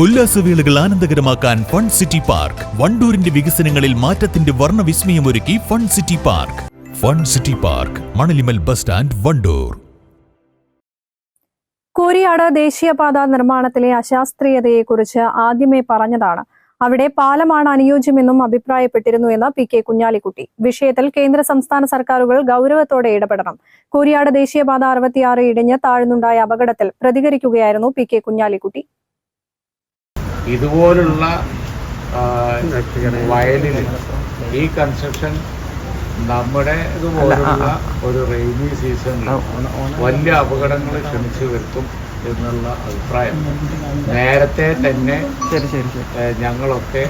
ഉല്ലാസവേളകൾ ആനന്ദകരമാക്കാൻ fun city park. വണ്ടൂരിന്റെ വികസനങ്ങളിൽ മാറ്റത്തിന്റെ വർണവിസ്മയമൊരുക്കി fun city park. Fun city park Manalimal bus stand Wandoor. Koriyad ദേശീയപാത നിർമ്മാണത്തിലെ അശാസ്ത്രീയതയെക്കുറിച്ച് ആദ്യമേ പറഞ്ഞതാണ്. അവിടെ പാലമാണ് അനുയോജ്യമെന്നും അഭിപ്രായപ്പെട്ടിരുന്നുവെന്ന് പി കെ കുഞ്ഞാലിക്കുട്ടി. വിഷയത്തിൽ കേന്ദ്ര സംസ്ഥാന സർക്കാരുകൾ ഗൗരവത്തോടെ ഇടപെടണം. കോരിയാട് ദേശീയപാത അറുപത്തിയാറ് ഇടിഞ്ഞ് താഴ്ന്നുണ്ടായ അപകടത്തിൽ പ്രതികരിക്കുകയായിരുന്നു പി കെ കുഞ്ഞാലിക്കുട്ടി. ഇതുപോലുള്ള വയലിൽ ഈ കൺസ്ട്രക്ഷൻ നമ്മുടെ ഇതുപോലുള്ള ഒരു റെയിനി സീസണിൽ വലിയ അപകടങ്ങൾ ക്ഷണിച്ചു വരുത്തും എന്നുള്ള അഭിപ്രായം. നേരത്തെ തന്നെ ഞങ്ങളൊക്കെ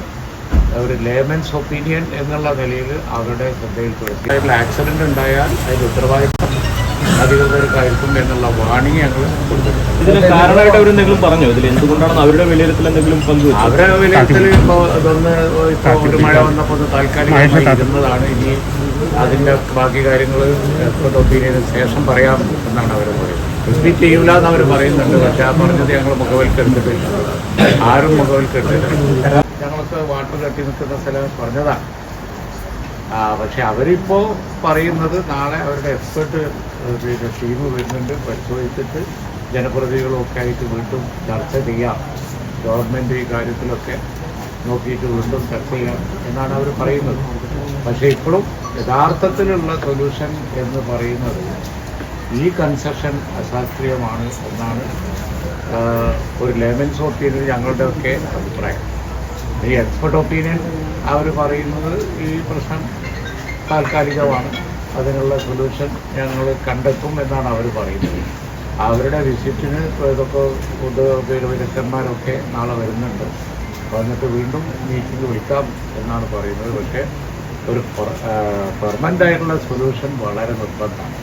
ഒരു ലേമൻസ് ഒപ്പീനിയൻ എന്നുള്ള നിലയിൽ അവരുടെ ശ്രദ്ധയിൽപ്പെടുത്തി ആക്സിഡന്റ് ഉണ്ടായാൽ അതിൽ ഉത്തരവാദിത്വം അധികൃതർക്കായിരിക്കും എന്നുള്ള വാണിംഗ് ഞങ്ങൾ കൊടുത്തിട്ടുണ്ട്. ഇതിന് കാരണമായിട്ട് അവർ എന്തെങ്കിലും പറഞ്ഞോ? ഇതിൽ എന്തുകൊണ്ടാണ് അവരുടെ വിലയിരുത്തൽ എന്തെങ്കിലും പങ്കു അവരെ വിലയിരുത്തൽ ഇപ്പോൾ ഇതൊന്ന് ഇപ്പോൾ ഒരു മഴ വന്നപ്പോൾ ഒന്ന് താൽക്കാലികമായി ഇരുന്നതാണ്. ഇനി അതിന്റെ ബാക്കി കാര്യങ്ങൾ എക്സ്പെർട്ട് ഒപ്പീനിയന് ശേഷം പറയാം എന്നാണ് അവർ പറയുന്നത്. ഇനി ചെയ്യൂല എന്ന് അവർ പറയുന്നുണ്ട്. പക്ഷെ ആ പറഞ്ഞത് ഞങ്ങൾ മുഖവൽക്കെടുത്തിട്ടില്ല ആരും മുഖവൽക്കെടുത്തിട്ടില്ല ഞങ്ങൾക്ക് വാട്ടർ കെട്ടി നിൽക്കുന്ന സ്ഥലം പറഞ്ഞതാണ്. പക്ഷെ അവരിപ്പോ പറയുന്നത് നാളെ അവരുടെ എക്സ്പെർട്ട് പിന്നെ ടീം വരുന്നുണ്ട് പരിശോധിച്ചിട്ട് ജനപ്രതിനിധികളൊക്കെ ആയിട്ട് വീണ്ടും ചർച്ച ചെയ്യാം. ഗവൺമെന്റ് ഈ കാര്യത്തിലൊക്കെ നോക്കിയിട്ട് വീണ്ടും ചർച്ച ചെയ്യാം എന്നാണ് അവർ പറയുന്നത്. പക്ഷേ ഇപ്പോഴും യഥാർത്ഥത്തിലുള്ള സൊല്യൂഷൻ എന്ന് പറയുന്നത് ഈ കൺസെഷൻ അശാസ്ത്രീയമാണ് എന്നാണ് ഒരു ലെമൻസ് ഞങ്ങളുടെ ഒക്കെ അഭിപ്രായം. ഈ എക്സ്പെർട്ട് ഒപ്പീനിയൻ അവർ പറയുന്നത് ഈ പ്രശ്നം താൽക്കാലികമാണ്. അതിനുള്ള സൊല്യൂഷൻ ഞങ്ങൾ കണ്ടെത്തും എന്നാണ് അവർ പറയുന്നത്. അവരുടെ വിസിറ്റിന് ഇതൊക്കെ പേര് വിദഗ്ധന്മാരൊക്കെ നാളെ വരുന്നുണ്ട്. വന്നിട്ട് വീണ്ടും മീറ്റിംഗ് വിളിക്കാം എന്നാണ് പറയുന്നത്. പക്ഷേ ഒരു പെർമനന്റ് ആയിട്ടുള്ള സൊല്യൂഷൻ വളരെ നിർബന്ധമാണ്.